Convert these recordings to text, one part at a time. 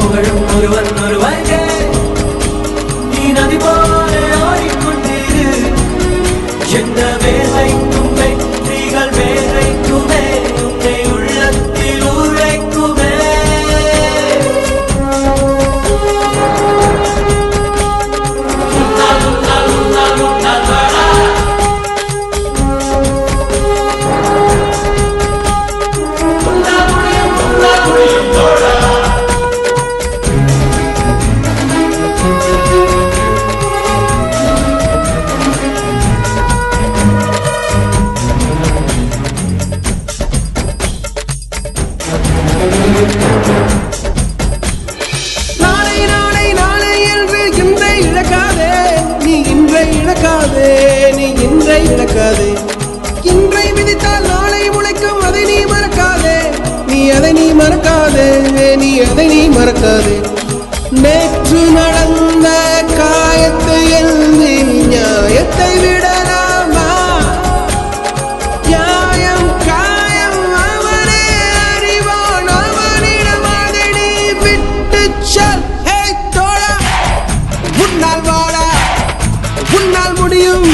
புகழும் ஒருவன் நாளை நாளை நாளை என்று இன்றை இழக்காதே. நீ இன்றை இழக்காதே. நீ இன்றை இழக்காதே. இன்றை விதித்தால் நாளை முளைக்கும் அதை நீ மறக்காதே. நீ அதை நீ மறக்காதே. நீ அதை நீ மறக்காதே. முடியும்.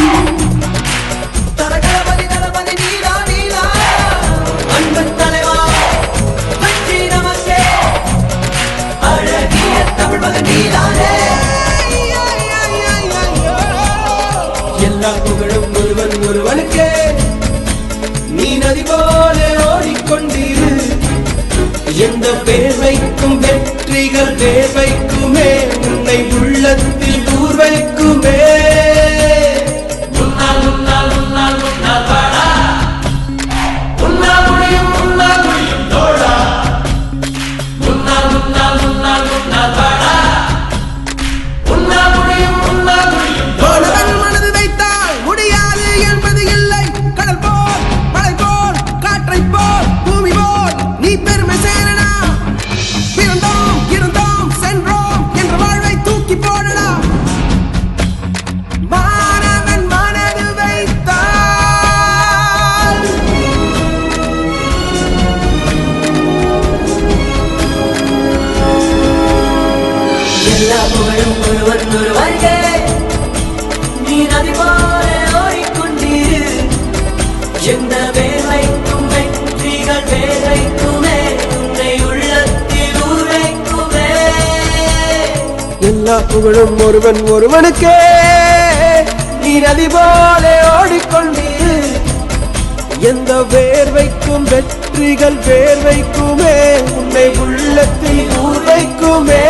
எல்லா புகழும் ஒருவன் ஒருவனுக்கே. நீ நதி போல ஓடிக்கொண்டிரு. எந்த பேர்வைக்கும் வெற்றிகள் தேவைக்குமே. உன்னை உள்ளத்தில் புகழும் ஒருவன் ஒருவருக்கே நீ நதி போல ஓடிக்கொண்டிரு எந்த வேலைக்கும் வெற்றிகள் வேலைக்குமே உன்னை உள்ளத்தில் உரைக்குமே எல்லா புகழும் ஒருவன் ஒருவனுக்கே. நீ நதி போல ஓடிக்கொண்டிரு. எந்த வேர்வைக்கும் வெற்றிகள் பேர் வைக்குமே உன்னை உள்ளத்தில் ஊர் வைக்குமே